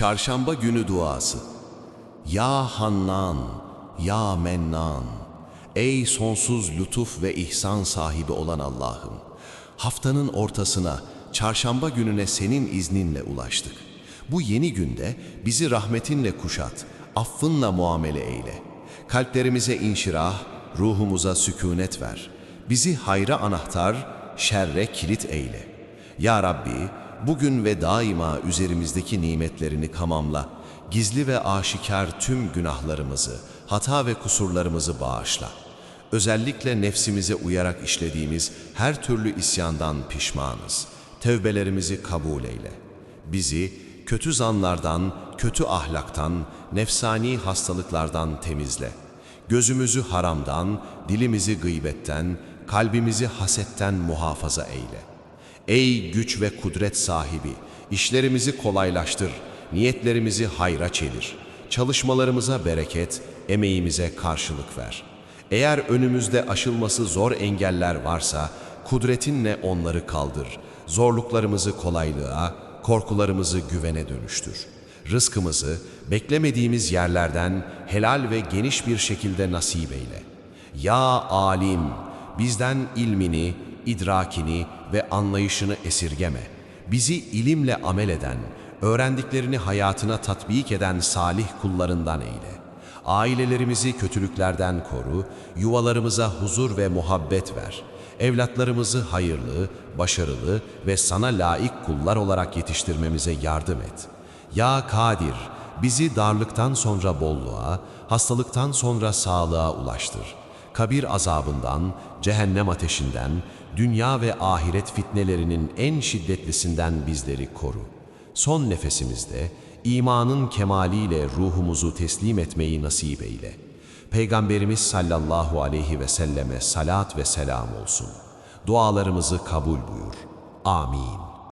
Çarşamba günü duası. Ya Hannan, Ya Mennan, ey sonsuz lütuf ve ihsan sahibi olan Allah'ım. Haftanın ortasına, çarşamba gününe senin izninle ulaştık. Bu yeni günde bizi rahmetinle kuşat, affınla muamele eyle. Kalplerimize inşirah, ruhumuza sükunet ver. Bizi hayra anahtar, şerre kilit eyle. Ya Rabbi, bugün ve daima üzerimizdeki nimetlerini kamamla, gizli ve aşikar tüm günahlarımızı, hata ve kusurlarımızı bağışla. Özellikle nefsimize uyarak işlediğimiz her türlü isyandan pişmanız. Tevbelerimizi kabul eyle. Bizi kötü zanlardan, kötü ahlaktan, nefsani hastalıklardan temizle. Gözümüzü haramdan, dilimizi gıybetten, kalbimizi hasetten muhafaza eyle. Ey güç ve kudret sahibi, işlerimizi kolaylaştır, niyetlerimizi hayra çevir. Çalışmalarımıza bereket, emeğimize karşılık ver. Eğer önümüzde aşılması zor engeller varsa, kudretinle onları kaldır. Zorluklarımızı kolaylığa, korkularımızı güvene dönüştür. Rızkımızı beklemediğimiz yerlerden helal ve geniş bir şekilde nasip eyle. Ya alim, bizden ilmini, idrakini ve anlayışını esirgeme. Bizi ilimle amel eden, öğrendiklerini hayatına tatbik eden salih kullarından eyle. Ailelerimizi kötülüklerden koru, yuvalarımıza huzur ve muhabbet ver. Evlatlarımızı hayırlı, başarılı ve sana layık kullar olarak yetiştirmemize yardım et. Ya Kadir, bizi darlıktan sonra bolluğa, hastalıktan sonra sağlığa ulaştır. Kabir azabından, cehennem ateşinden, dünya ve ahiret fitnelerinin en şiddetlisinden bizleri koru. Son nefesimizde imanın kemaliyle ruhumuzu teslim etmeyi nasip eyle. Peygamberimiz sallallahu aleyhi ve selleme salat ve selam olsun. Dualarımızı kabul buyur. Amin.